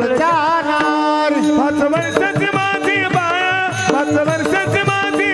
जाणार पाच वर्षाची माझी बाळा पाच वर्षाची माझे